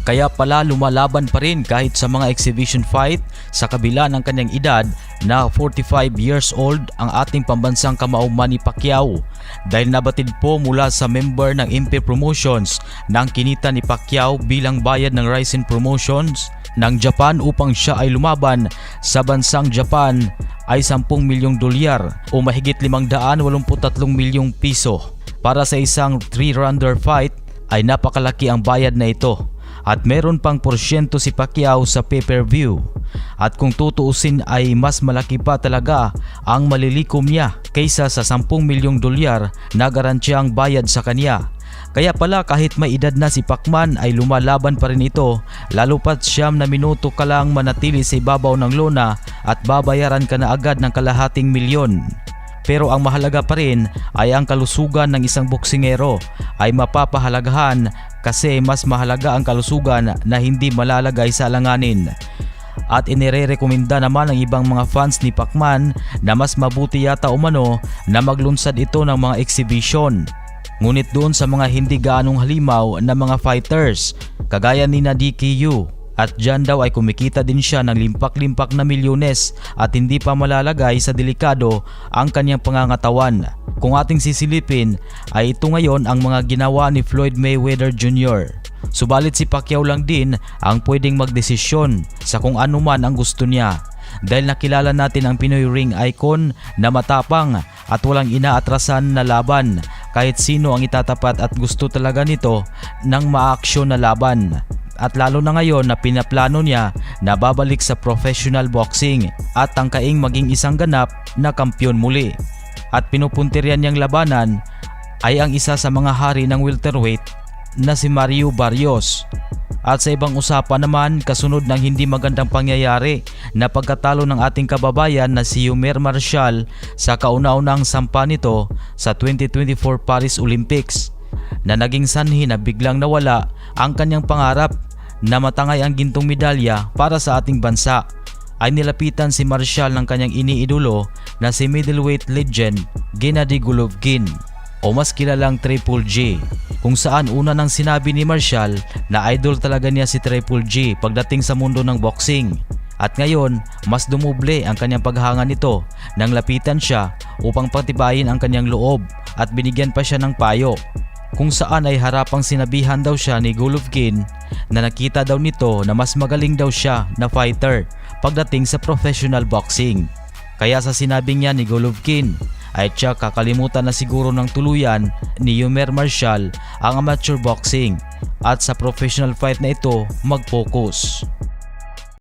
Kaya pala lumalaban pa rin kahit sa mga exhibition fight sa kabila ng kanyang edad na 45 years old ang ating pambansang kamao Manny Pacquiao dahil nabatid po mula sa member ng MP Promotions ng kinita ni Pacquiao bilang bayad ng Ryzen Promotions ng Japan upang siya ay lumaban sa bansang Japan ay 10 milyong dolyar o mahigit 583 milyong piso. Para sa isang 3-rounder fight ay napakalaki ang bayad na ito at meron pang porsyento si Pacquiao sa pay-per-view. At kung tutuusin ay mas malaki pa talaga ang malilikom niya kaysa sa 10 milyong dolyar na garantiyang bayad sa kanya. Kaya pala kahit may edad na si Pacman ay lumalaban pa rin ito lalo pat siyam na minuto ka lang manatili sa ibabaw ng lona at babayaran ka na agad ng kalahating milyon. Pero ang mahalaga pa rin ay ang kalusugan ng isang boksingero ay mapapahalagahan kasi mas mahalaga ang kalusugan na hindi malalagay sa alanganin. At inirerekomenda naman ng ibang mga fans ni Pacman na mas mabuti yata umano na maglunsad ito ng mga exhibition. Ngunit doon sa mga hindi gaanong halimaw na mga fighters kagaya ni na DKU at dyan daw ay kumikita din siya ng limpak-limpak na milyones at hindi pa malalagay sa delikado ang kanyang pangangatawan. Kung ating sisilipin ay ito ngayon ang mga ginawa ni Floyd Mayweather Jr. Subalit si Pacquiao lang din ang pwedeng magdesisyon sa kung ano man ang gusto niya. Dahil nakilala natin ang Pinoy ring icon na matapang at walang inaatrasan na laban kahit sino ang itatapat at gusto talaga nito ng maaksyon na laban at lalo na ngayon na pinaplano niya na babalik sa professional boxing at tangkaing maging isang ganap na kampyon muli. At pinupuntiryan niyang labanan ay ang isa sa mga hari ng welterweight na si Mario Barrios. At sa ibang usapan naman, kasunod ng hindi magandang pangyayari na pagkatalo ng ating kababayan na si Yumer Marshall sa kauna-unang sampa nito sa 2024 Paris Olympics na naging sanhi na biglang nawala ang kanyang pangarap na matangay ang gintong medalya para sa ating bansa ay nilapitan si Marshall ng kanyang iniidolo na si middleweight legend Gennady Golovkin o mas kilalang Triple G kung saan una nang sinabi ni Marshall na idol talaga niya si Triple G pagdating sa mundo ng boxing. At ngayon mas dumuble ang kanyang paghanga nito nang lapitan siya upang patibayin ang kanyang loob at binigyan pa siya ng payo. Kung saan ay harapang sinabihan daw siya ni Golovkin na nakita daw nito na mas magaling daw siya na fighter pagdating sa professional boxing. Kaya sa sinabi niya ni Golovkin ay tiyak kakalimutan na siguro ng tuluyan ni Yumer Marshall ang amateur boxing at sa professional fight na ito mag-focus.